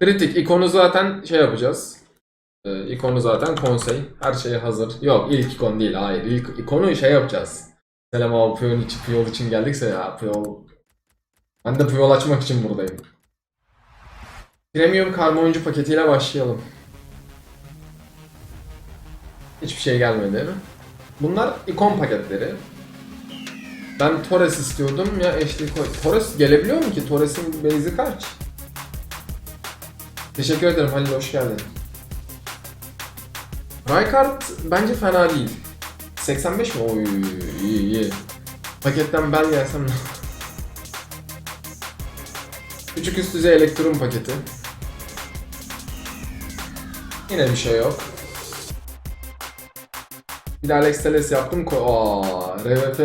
Kritik ikonu zaten şey yapacağız. Ee, ikonu zaten konsey. Her şey hazır. Yok ilk ikon değil hayır. İlk ikonu şey yapacağız. Selam abi Puyol için, Puyol için geldikse ya Puyol. Ben de Puyol açmak için buradayım. Premium karma oyuncu paketiyle başlayalım. Hiçbir şey gelmedi değil mi? Bunlar ikon paketleri. Ben Torres istiyordum ya HD koy. Torres gelebiliyor mu ki? Torres'in base'i kaç? Teşekkür ederim Halil hoş geldin. Raykart bence fena değil. 85 mi? Oy iyi iyi. Paketten ben gelsem Küçük üst düzey elektron paketi. Yine bir şey yok. Bir de Alex Telles yaptım. Aa, RVP,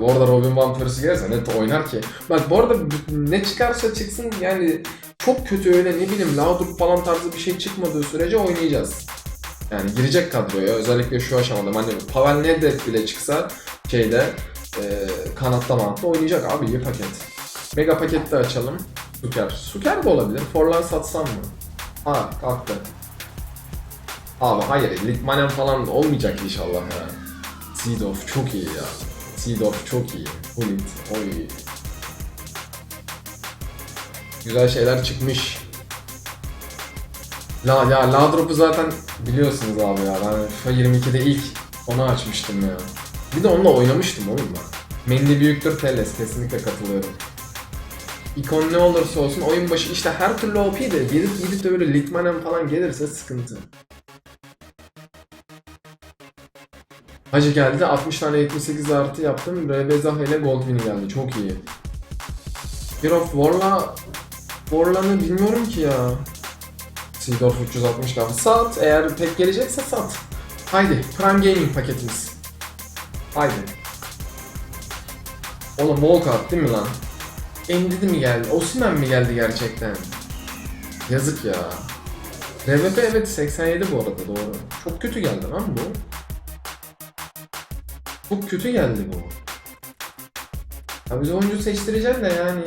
bu arada Robin Van Persie gelirse net oynar ki. Bak bu arada ne çıkarsa çıksın yani çok kötü öyle ne bileyim Laudrup falan tarzı bir şey çıkmadığı sürece oynayacağız. Yani girecek kadroya özellikle şu aşamada hani Pavel Nedved bile çıksa şeyde e, kanatta manatta oynayacak abi iyi paket. Mega paket de açalım. Suker. Suker de olabilir. Forlan satsam mı? Ha kalktı. Abi hayır Litmanen falan olmayacak inşallah ya. Seedorf çok iyi ya. Seedorf çok iyi. Hulit. Oy. Güzel şeyler çıkmış. La ya Ladrop'u zaten biliyorsunuz abi ya. Ben FIFA 22'de ilk onu açmıştım ya. Bir de onunla oynamıştım oğlum ben. Menli büyüktür Teles kesinlikle katılıyorum. İkon ne olursa olsun oyun başı işte her türlü OP de gidip gidip de böyle Litmanen falan gelirse sıkıntı. Hacı geldi 60 tane 78 artı yaptım. RB Zaha ile Goldwyn geldi çok iyi. Fear of War'la War'lan'ı bilmiyorum ki ya. Seedorf 360 kaldı. Sat eğer pek gelecekse sat. Haydi Prime Gaming paketimiz. Haydi. Oğlum Volkart değil mi lan? Endidi mi geldi? Osimhen mi geldi gerçekten? Yazık ya. RVP evet 87 bu arada doğru. Çok kötü geldi lan bu. Çok kötü geldi bu. Ya biz oyuncu seçtireceksin de yani.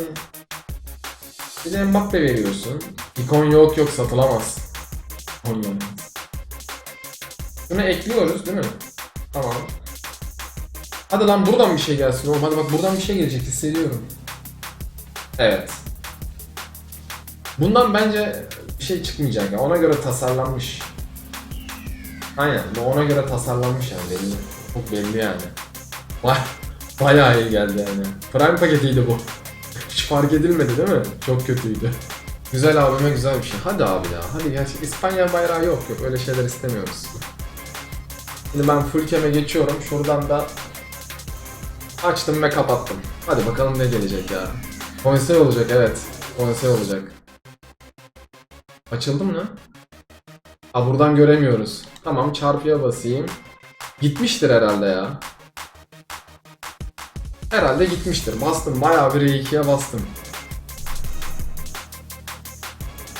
Bir de Mbappe veriyorsun. İkon yok yok satılamaz. Yok. Şunu ekliyoruz değil mi? Tamam. Hadi lan buradan bir şey gelsin oğlum. Hadi bak buradan bir şey gelecek hissediyorum. Evet. Bundan bence bir şey çıkmayacak ya. Ona göre tasarlanmış. Aynen. Ona göre tasarlanmış yani belli. Çok belli yani. Bayağı iyi geldi yani. Prime paketiydi bu. Hiç fark edilmedi değil mi? Çok kötüydü. Güzel abime güzel bir şey. Hadi abi ya. Hadi gerçek İspanya bayrağı yok yok. Öyle şeyler istemiyoruz. Şimdi ben full keme geçiyorum. Şuradan da açtım ve kapattım. Hadi bakalım ne gelecek ya. Konsey olacak evet. Konsey olacak. Açıldı mı? Ha buradan göremiyoruz. Tamam çarpıya basayım. Gitmiştir herhalde ya. Herhalde gitmiştir. Bastım bayağı bir R2'ye bastım.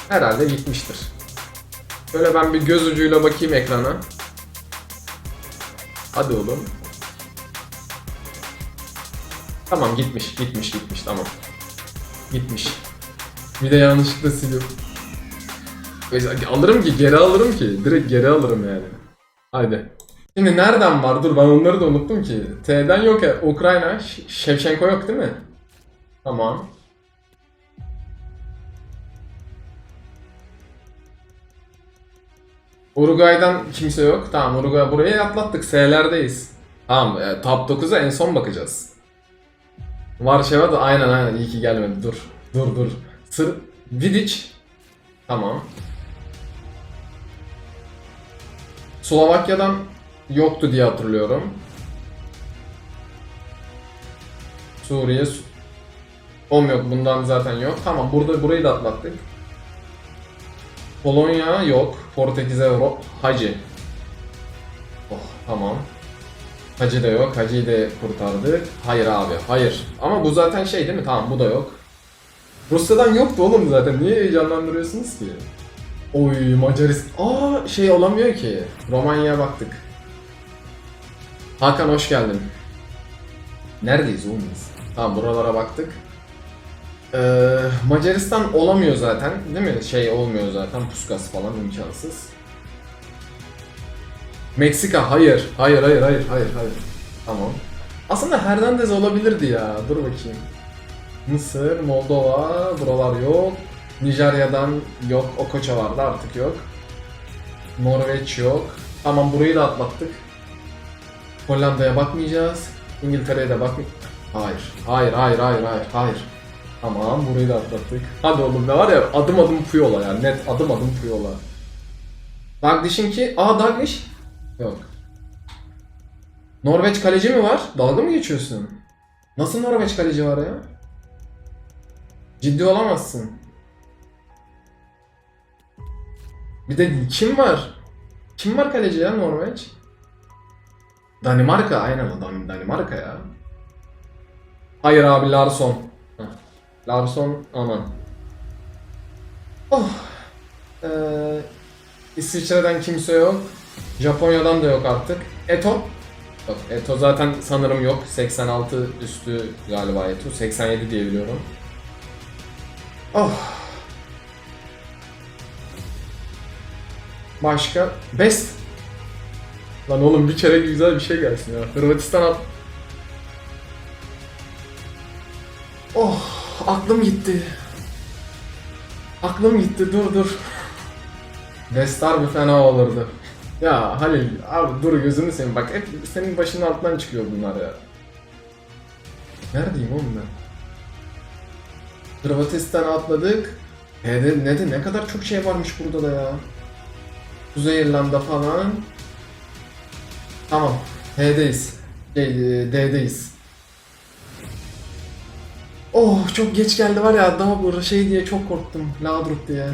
Herhalde gitmiştir. Şöyle ben bir göz ucuyla bakayım ekrana. Hadi oğlum. Tamam gitmiş, gitmiş, gitmiş. Tamam. Gitmiş. Bir de yanlışlıkla siliyorum. Alırım ki, geri alırım ki. Direkt geri alırım yani. Haydi. Şimdi nereden var? Dur ben onları da unuttum ki. T'den yok ya. Ukrayna, Ş- Shevchenko yok değil mi? Tamam. Uruguay'dan kimse yok. Tamam Uruguay burayı atlattık. S'lerdeyiz. Tamam e, top 9'a en son bakacağız. Varşova da aynen aynen iyi ki gelmedi. Dur. Dur dur. Sır Vidic. Tamam. Slovakya'dan yoktu diye hatırlıyorum. Suriye Su- Om yok bundan zaten yok. Tamam burada burayı da atlattık. Polonya yok. Portekiz'e Euro. Hacı. Oh tamam. Hacı da yok. Hacı'yı da kurtardık. Hayır abi hayır. Ama bu zaten şey değil mi? Tamam bu da yok. Rusya'dan yoktu oğlum zaten. Niye heyecanlandırıyorsunuz ki? Oy Macaristan. Aa şey olamıyor ki. Romanya'ya baktık. Hakan hoş geldin. Neredeyiz oğlum biz? Tamam buralara baktık. Ee, Macaristan olamıyor zaten değil mi? Şey olmuyor zaten Puskas falan imkansız. Meksika hayır. Hayır hayır hayır hayır hayır. Tamam. Aslında Hernandez olabilirdi ya. Dur bakayım. Mısır, Moldova, buralar yok. Nijerya'dan yok. Okocha vardı artık yok. Norveç yok. Tamam burayı da atlattık. Hollanda'ya bakmayacağız. İngiltere'ye de bakmay... Hayır. Hayır, hayır, hayır, hayır, hayır. Tamam burayı da atlattık. Hadi oğlum ne var ya adım adım Puyola ya. Net adım adım Puyola. Dagdish'in ki... Aa Dagdish. Yok. Norveç kaleci mi var? Dalga mı geçiyorsun? Nasıl Norveç kaleci var ya? Ciddi olamazsın. Bir de kim var? Kim var kaleci ya Norveç? Danimarka aynen adam Danimarka ya. Hayır abi Larsson. Heh. Larsson aman. Oh. Ee, İsviçre'den kimse yok. Japonya'dan da yok artık. Eto. Yok Eto zaten sanırım yok. 86 üstü galiba Eto. 87 diye biliyorum. Oh. Başka? Best. Lan oğlum bir kere güzel bir şey gelsin ya. Hırvatistan at. Oh aklım gitti. Aklım gitti dur dur. Vestar bir fena olurdu. Ya Halil abi dur gözünü seveyim bak hep senin başının altından çıkıyor bunlar ya. Neredeyim oğlum ben? Hırvatistan'a atladık. Ne de, ne de ne kadar çok şey varmış burada da ya. Kuzey İrlanda falan. Tamam. H'deyiz. Şey, e, D'deyiz. Oh çok geç geldi var ya daha bu şey diye çok korktum. Laudrup diye.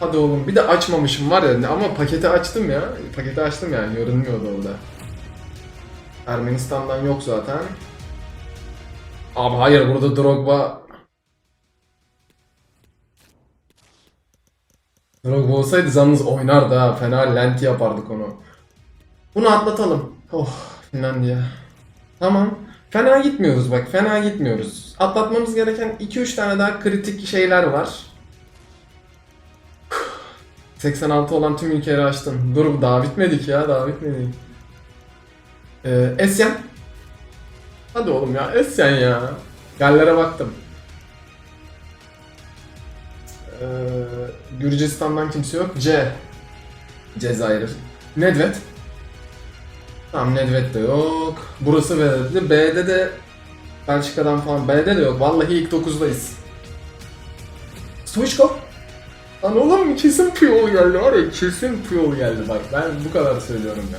Hadi oğlum bir de açmamışım var ya ama paketi açtım ya. Paketi açtım yani görünmüyordu orada. Ermenistan'dan yok zaten. Abi hayır burada Drogba Drogba olsaydı yalnız oynardı ha. Fena lenti yapardık onu. Bunu atlatalım. Oh Finlandiya. Tamam. Fena gitmiyoruz bak. Fena gitmiyoruz. Atlatmamız gereken 2-3 tane daha kritik şeyler var. 86 olan tüm ülkeleri açtım. Dur daha bitmedik ya. Daha bitmedik. Ee, Esyen. Hadi oğlum ya. Esyen ya. Galler'e baktım. Ee, Gürcistan'dan kimse yok. C. Cezayir. Nedved. Tamam Nedved de yok. Burası B'de. B'de de Belçika'dan falan. B'de de yok. Vallahi ilk 9'dayız. Stoichkov. Lan oğlum kesin Puyol geldi var ya kesin Puyol geldi bak ben bu kadar söylüyorum ya.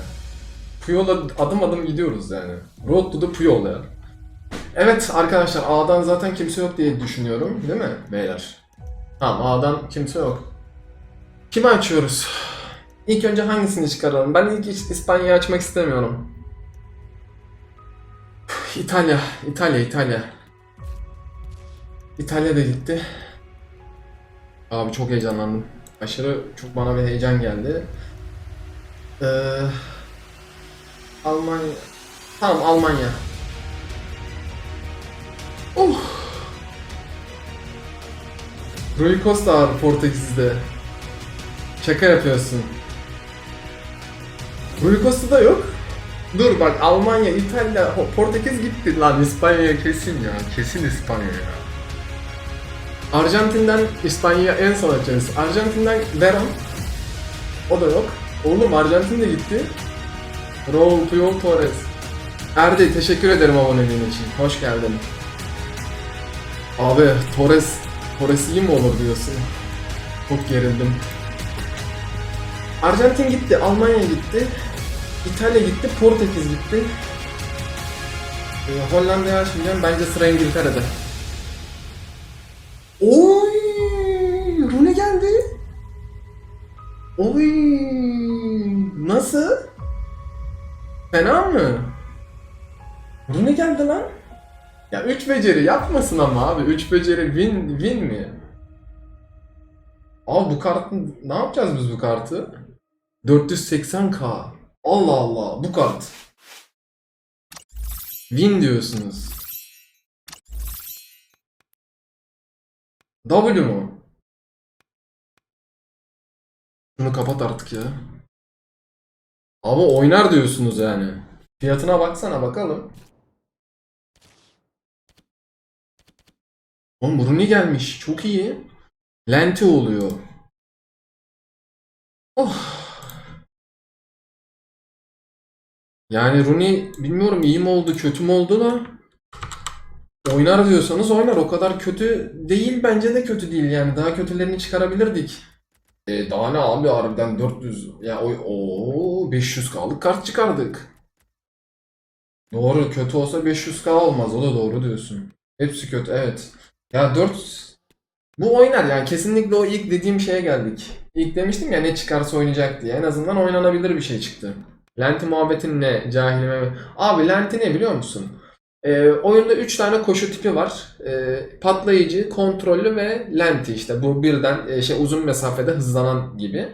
Puyol'a adım adım gidiyoruz yani. Road to the Puyol ya. Evet arkadaşlar A'dan zaten kimse yok diye düşünüyorum değil mi beyler? Tamam A'dan kimse yok. Kimi açıyoruz? İlk önce hangisini çıkaralım? Ben ilk İs- İspanya'yı açmak istemiyorum. İtalya, İtalya, İtalya. İtalya da gitti. Abi çok heyecanlandım. Aşırı çok bana bir heyecan geldi. Ee, Almanya. Tamam Almanya. Oh. Rui Costa var Portekiz'de. Şaka yapıyorsun. Costa da yok. Dur bak Almanya, İtalya, Portekiz gitti lan İspanya kesin ya. Kesin İspanya ya. Arjantin'den İspanya'ya en son açarız. Arjantin'den Veron. O da yok. Oğlum Arjantin de gitti. Raul Puyol Torres. Erdi teşekkür ederim aboneliğin için. Hoş geldin. Abi Torres, Torres iyi mi olur diyorsun? Çok gerildim. Arjantin gitti, Almanya gitti, İtalya gitti, Portekiz gitti. Ee, Hollanda'yı açmayacağım. Bence sıra İngiltere'de. Oy! Rooney geldi. Oy! Nasıl? Fena mı? Rooney geldi lan. Ya 3 beceri yapmasın ama abi. 3 beceri win win mi? Abi bu kartı ne yapacağız biz bu kartı? 480k. Allah Allah bu kart. Win diyorsunuz. W mu? Şunu kapat artık ya. Ama oynar diyorsunuz yani. Fiyatına baksana bakalım. Oğlum Bruni gelmiş. Çok iyi. Lenti oluyor. Oh. Yani Rooney bilmiyorum iyi mi oldu kötü mü oldu da oynar diyorsanız oynar. O kadar kötü değil bence de kötü değil yani. Daha kötülerini çıkarabilirdik. E, daha ne abi harbiden 400 ya o o 500k'lık kart çıkardık. Doğru kötü olsa 500k olmaz o da doğru diyorsun. Hepsi kötü evet. Ya 4 bu oynar yani kesinlikle o ilk dediğim şeye geldik. İlk demiştim ya ne çıkarsa oynayacak diye. En azından oynanabilir bir şey çıktı. Lenti muhabbetin ne? Cahilime. Abi Lenti ne biliyor musun? Ee, oyunda 3 tane koşu tipi var. Ee, patlayıcı, kontrollü ve lenti işte. Bu birden e, şey uzun mesafede hızlanan gibi.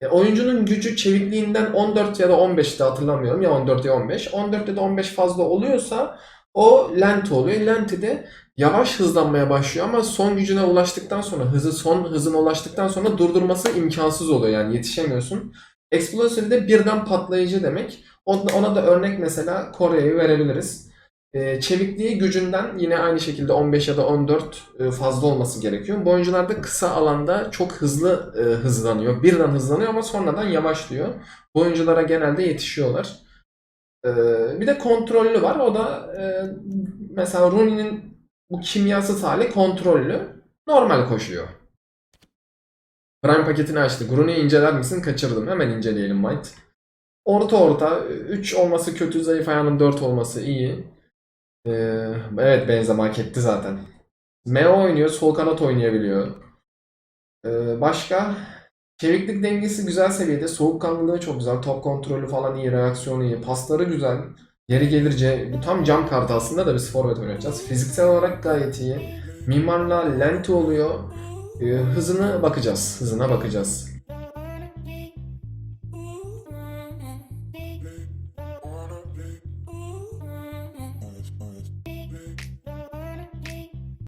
E, oyuncunun gücü çevikliğinden 14 ya da 15'te hatırlamıyorum. Ya 14 ya 15. 14 ya da 15 fazla oluyorsa o lenti oluyor. Lenti de yavaş hızlanmaya başlıyor ama son gücüne ulaştıktan sonra hızı son hızına ulaştıktan sonra durdurması imkansız oluyor yani yetişemiyorsun. Explosive de birden patlayıcı demek. Ona ona da örnek mesela Kore'yi verebiliriz. Ee, çevikliği gücünden yine aynı şekilde 15 ya da 14 e, fazla olması gerekiyor. Bu oyuncular da kısa alanda çok hızlı e, hızlanıyor. Birden hızlanıyor ama sonradan yavaşlıyor. Bu oyunculara genelde yetişiyorlar. Ee, bir de kontrollü var. O da e, mesela Rooney'nin bu kimyasız hali kontrollü. Normal koşuyor. Prime paketini açtık. Rooney'i inceler misin? Kaçırdım. Hemen inceleyelim Might. Orta orta. 3 olması kötü. Zayıf ayağının 4 olması iyi. Ee, evet Benzema hak zaten. Meo oynuyor. Sol kanat oynayabiliyor. Ee, başka? Çeviklik dengesi güzel seviyede. Soğukkanlılığı çok güzel. Top kontrolü falan iyi. Reaksiyonu iyi. Pasları güzel. Yeri gelince bu tam cam kartı aslında da biz forvet oynayacağız. Fiziksel olarak gayet iyi. Mimarla lenti oluyor. Ee, hızına bakacağız. Hızına bakacağız.